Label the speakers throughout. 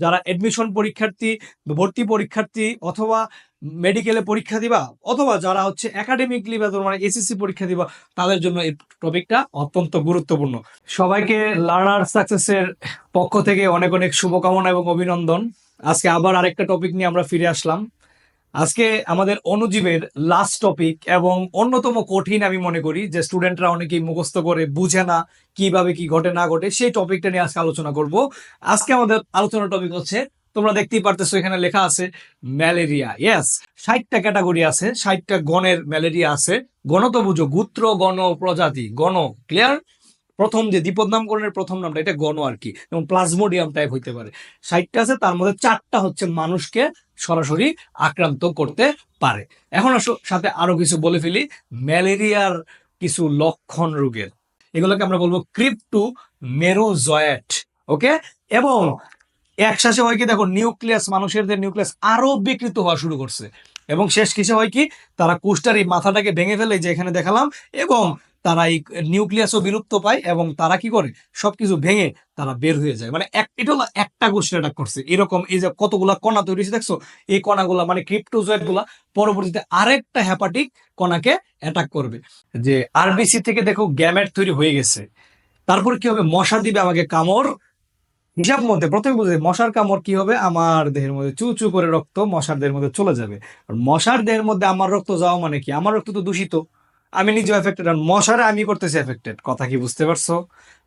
Speaker 1: যারা এডমিশন পরীক্ষার্থী, ভর্তি পরীক্ষার্থী অথবা মেডিকেলে পরীক্ষা দিবা অথবা যারা হচ্ছে একাডেমিকলি বা তোমার এসএসসি পরীক্ষা দিবা, তাদের জন্য এই টপিকটা অত্যন্ত গুরুত্বপূর্ণ। সবাইকে লার্নার সাকসেসের পক্ষ থেকে অনেক অনেক শুভকামনা এবং অভিনন্দন। আজকে আবার আরেকটা টপিক নিয়ে আমরা ফিরে আসলাম। আজকে আমাদের অনুজীবের লাস্ট টপিক এবং অন্যতম কঠিন আমি মনে করি, যে স্টুডেন্টরা অনেকেই মুখস্থ করে বুঝে না কীভাবে কি ঘটে না ঘটে, সেই টপিকটা নিয়ে আজকে আলোচনা করব। আজকে আমাদের আলোচনার টপিক হচ্ছে, তোমরা দেখতেই পারতেছো এখানে লেখা আছে ম্যালেরিয়া ইয়েস ষাটটা ক্যাটাগরি আছে, ষাটটা গণের ম্যালেরিয়া আছে গণ তো বুঝো গুত্র, গণ, প্রজাতি, গণ ক্লিয়ার প্রথম যে দ্বিপদ নামকরণের প্রথম নামটা, এটা গণ আর কি, এবং প্লাজমোডিয়াম টাইপ হইতে পারে। ষাটটা আছে, তার মধ্যে চারটা হচ্ছে মানুষকে সরাসরি আক্রান্ত করতে পারে। এখন আসো, সাথে আরও কিছু বলে ফেলি, ম্যালেরিয়ার কিছু লক্ষণ রোগের। এগুলোকে আমরা বলব ক্রিপ্টু মেরোজয়েট ওকে? এবং একসাথে হয় কি, দেখো, নিউক্লিয়াস মানুষের যে নিউক্লিয়াস আরও বিকৃত হওয়া শুরু করছে। এবং শেষ কিসে হয় কি, তারা কুষ্টার এই মাথাটাকে ভেঙে ফেলে যে এখানে দেখালাম, এবং তারা এই নিউক্লিয়াসও বিলুপ্ত পায় এবং তারা কি করে? সবকিছু ভেঙে তারা বের হয়ে যায়। মানে এটা হলো একটা গোষ্ঠী অ্যাটাক করছে। এরকম এই যে কতগুলা কণা তৈরি দেখছ? এই কণাগুলা মানে ক্রিপ্টোজয়েডগুলা পরবর্তীতে আরেকটা হ্যাপাটিক কণাকে অ্যাটাক করবে। যে আরবিসি থেকে দেখো গ্যামেট তৈরি হয়ে গেছে। তারপর কি হবে? মশা দিবে আমাকে কামড়। হিসাব মধ্যে প্রথমে বুঝে মশার কামড় কি হবে? আমার দেহের মধ্যে চু চু করে রক্ত মশার দেহের মধ্যে চলে যাবে। আর মশার দেহের মধ্যে আমার রক্ত যাওয়া মানে কি? আমার রক্ত তো দূষিত। আমি নিজেও এফেক্টেড আর মশারে আমি করতেছি এফেক্টেড কথা কি বুঝতে পারছ?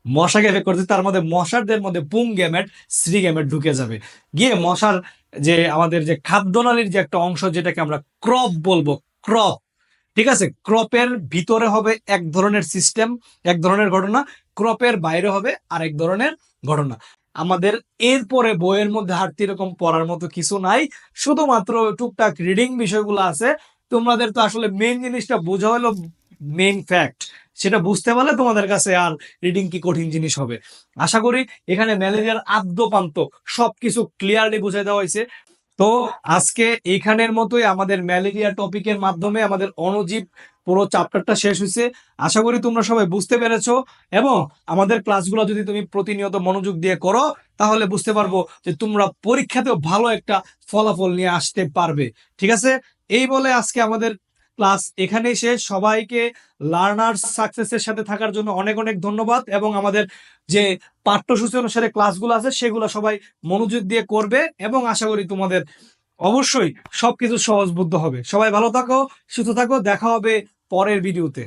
Speaker 1: মশাকে এফেক্ট করতেছি তার মধ্যে মশারদের মধ্যে পুং গ্যামেট শ্রী গ্যামেট ঢুকে যাবে। গিয়ে মশার যে আমাদের যে খাদ্যনালীর যে একটা অংশ যেটাকে আমরা ক্রপ বলব ক্রপ ঠিক আছে? ক্রপের ভিতরে হবে এক ধরনের সিস্টেম এক ধরনের ঘটনা ক্রপের বাইরে হবে আরেক ধরনের ঘটনা। আমাদের এরপরে বইয়ের মধ্যে হাঁটতে এরকম পড়ার মতো কিছু নাই, শুধুমাত্র টুকটাক রিডিং বিষয়গুলো আছে তোমাদের তো আসলে মেইন জিনিসটা বোঝা হলো মেইন ফ্যাক্ট সেটা বুঝতে পারলে তোমাদের কাছে আর রিডিং কি কঠিন জিনিস হবে। আশা করি এখানে ম্যালেরিয়ার আদ্যপান্ত সবকিছু ক্লিয়ারলি বুঝাই দেওয়া হয়েছে। তো আজকে এখানের মতোই আমাদের ম্যালেরিয়া টপিকের মাধ্যমে আমাদের অণুজীব পুরো চ্যাপ্টারটা শেষ হয়েছে। আশা করি তোমরা সবাই বুঝতে পেরেছ এবং আমাদের ক্লাসগুলো যদি তুমি প্রতিনিয়ত মনোযোগ দিয়ে করো, তাহলে বুঝতে পারব যে তোমরা পরীক্ষাতেও ভালো একটা ফলাফল নিয়ে আসতে পারবে। ঠিক আছে? এই বলে আজকে আমাদের ক্লাস এখানেই শেষ। সবাইকে লার্নার্স সাকসেসের সাথে থাকার জন্য অনেক অনেক ধন্যবাদ এবং আমাদের যে পাঠ্যসূচি অনুসারে ক্লাসগুলো আছে সেগুলো সবাই মনোযোগ দিয়ে করবে এবং আশা করি তোমাদের অবশ্যই সবকিছু সহজবুদ্ধ হবে। সবাই ভালো থাকো, সুস্থ থাকো, দেখা হবে পরের ভিডিওতে